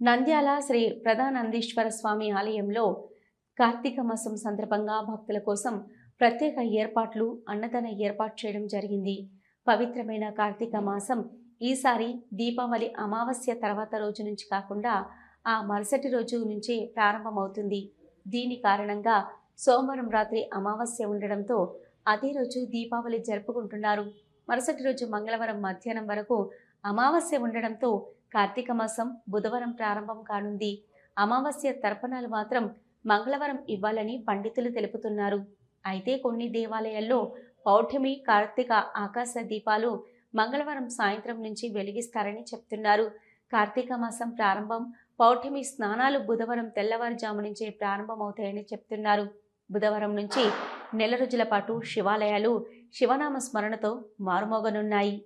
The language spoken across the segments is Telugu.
నంద్యాల శ్రీ ప్రధానందీశ్వర స్వామి ఆలయంలో కార్తీక మాసం సందర్భంగా భక్తుల కోసం ప్రత్యేక ఏర్పాట్లు అన్నదాన ఏర్పాటు చేయడం జరిగింది. పవిత్రమైన కార్తీక మాసం ఈసారి దీపావళి అమావాస్య తర్వాత రోజు నుంచి కాకుండా ఆ మరుసటి రోజు నుంచి ప్రారంభమవుతుంది. దీని కారణంగా సోమవారం రాత్రి అమావాస్య ఉండడంతో అదే రోజు దీపావళి జరుపుకుంటున్నారు. మరుసటి రోజు మంగళవారం మధ్యాహ్నం వరకు అమావాస్య ఉండడంతో కార్తీక మాసం బుధవారం ప్రారంభం కానుంది. అమావాస్య తర్పణాలు మాత్రం మంగళవారం ఇవ్వాలని పండితులు తెలుపుతున్నారు. అయితే కొన్ని దేవాలయాల్లో పౌర్ణమి కార్తీక ఆకాశ దీపాలు మంగళవారం సాయంత్రం నుంచి వెలిగిస్తారని చెప్తున్నారు. కార్తీక మాసం ప్రారంభం పౌర్ణమి స్నానాలు బుధవారం తెల్లవారుజాము నుంచే ప్రారంభమవుతాయని చెప్తున్నారు. బుధవారం నుంచి నెల రోజుల పాటు శివాలయాలు శివనామ స్మరణతో మారుమోగనున్నాయి.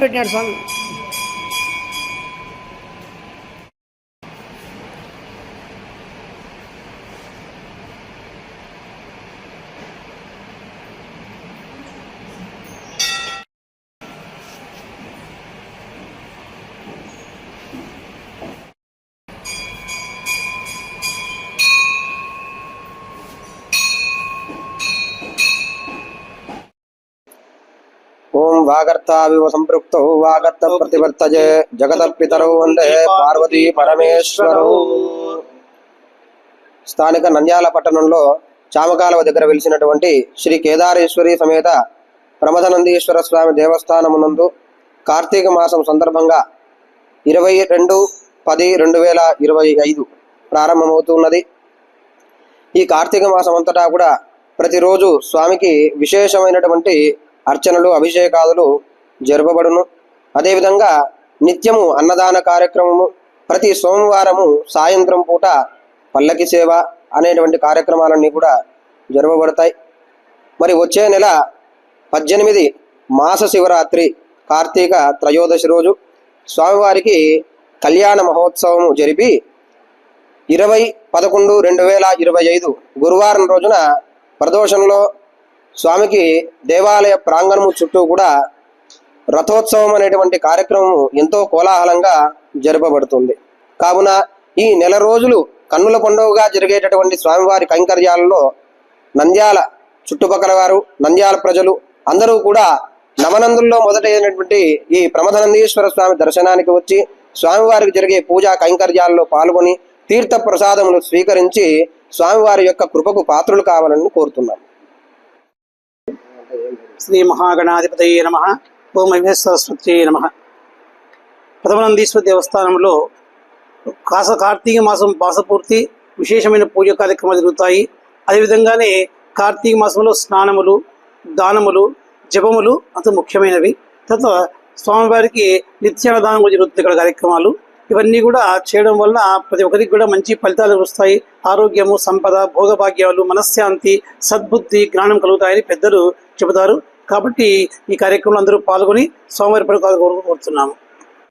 పెట్టినాడు స్వామి వాగర్తావివ సంపృక్తౌ వాగర్త ప్రతివర్తజే వందే పార్వతీ పరమేశ్వరౌ స్థానిక నంద్యాల పట్టణంలో చామకాలవ దగ్గర వెలిసినటువంటి శ్రీ కేదారేశ్వరి సమేత ప్రమథనందీశ్వర స్వామి దేవస్థానమునందు కార్తీక మాసం సందర్భంగా ఇరవై రెండు పది రెండు వేల ఇరవై ఐదు ప్రారంభమవుతున్నది. ఈ కార్తీక మాసం అంతటా కూడా ప్రతిరోజు స్వామికి విశేషమైనటువంటి అర్చనలు అభిషేకాదులు జరపబడును. అదేవిధంగా నిత్యము అన్నదాన కార్యక్రమము ప్రతి సోమవారము సాయంత్రం పూట పల్లకి సేవ అనేటువంటి కార్యక్రమాలన్నీ కూడా జరపబడతాయి. మరి వచ్చే నెల పద్దెనిమిది మాస శివరాత్రి కార్తీక త్రయోదశి రోజు స్వామివారికి కళ్యాణ మహోత్సవము జరిపి ఇరవై పదకొండు రెండు వేల ఇరవై ఐదు గురువారం రోజున ప్రదోషంలో స్వామికి దేవాలయ ప్రాంగణము చుట్టూ కూడా రథోత్సవం అనేటువంటి కార్యక్రమం ఎంతో కోలాహలంగా జరపబడుతుంది. కావున ఈ నెల రోజులు కన్నుల పండుగగా జరిగేటటువంటి స్వామివారి కైంకర్యాలలో నంద్యాల చుట్టుపక్కల వారు నంద్యాల ప్రజలు అందరూ కూడా నవనందుల్లో మొదటైనటువంటి ఈ ప్రమథనందీశ్వర స్వామి దర్శనానికి వచ్చి స్వామివారికి జరిగే పూజా కైంకర్యాల్లో పాల్గొని తీర్థ ప్రసాదములు స్వీకరించి స్వామివారి యొక్క కృపకు పాత్రులు కావాలని కోరుతున్నాం. శ్రీ మహాగణాధిపతయ నమ. ఓ సరస్వతి నమ. ప్రథమనందీశ్వర దేవస్థానంలో కాస కార్తీక మాసం మాసపూర్తి విశేషమైన పూజ కార్యక్రమాలు జరుగుతాయి. అదేవిధంగానే కార్తీక మాసంలో స్నానములు దానములు జపములు అంత ముఖ్యమైనవి. తర్వాత స్వామివారికి నిత్యాన్నదానం కూడా జరుగుతుంది ఇక్కడ కార్యక్రమాలు. ఇవన్నీ కూడా చేయడం వల్ల ప్రతి ఒక్కరికి కూడా మంచి ఫలితాలు వస్తాయి. ఆరోగ్యము సంపద భోగభాగ్యాలు మనశ్శాంతి సద్బుద్ధి జ్ఞానం కలుగుతాయని పెద్దలు చెబుతారు. కాబట్టి ఈ కార్యక్రమంలో అందరూ పాల్గొని సోమవారి పడుకోవాలని కోరుతున్నాము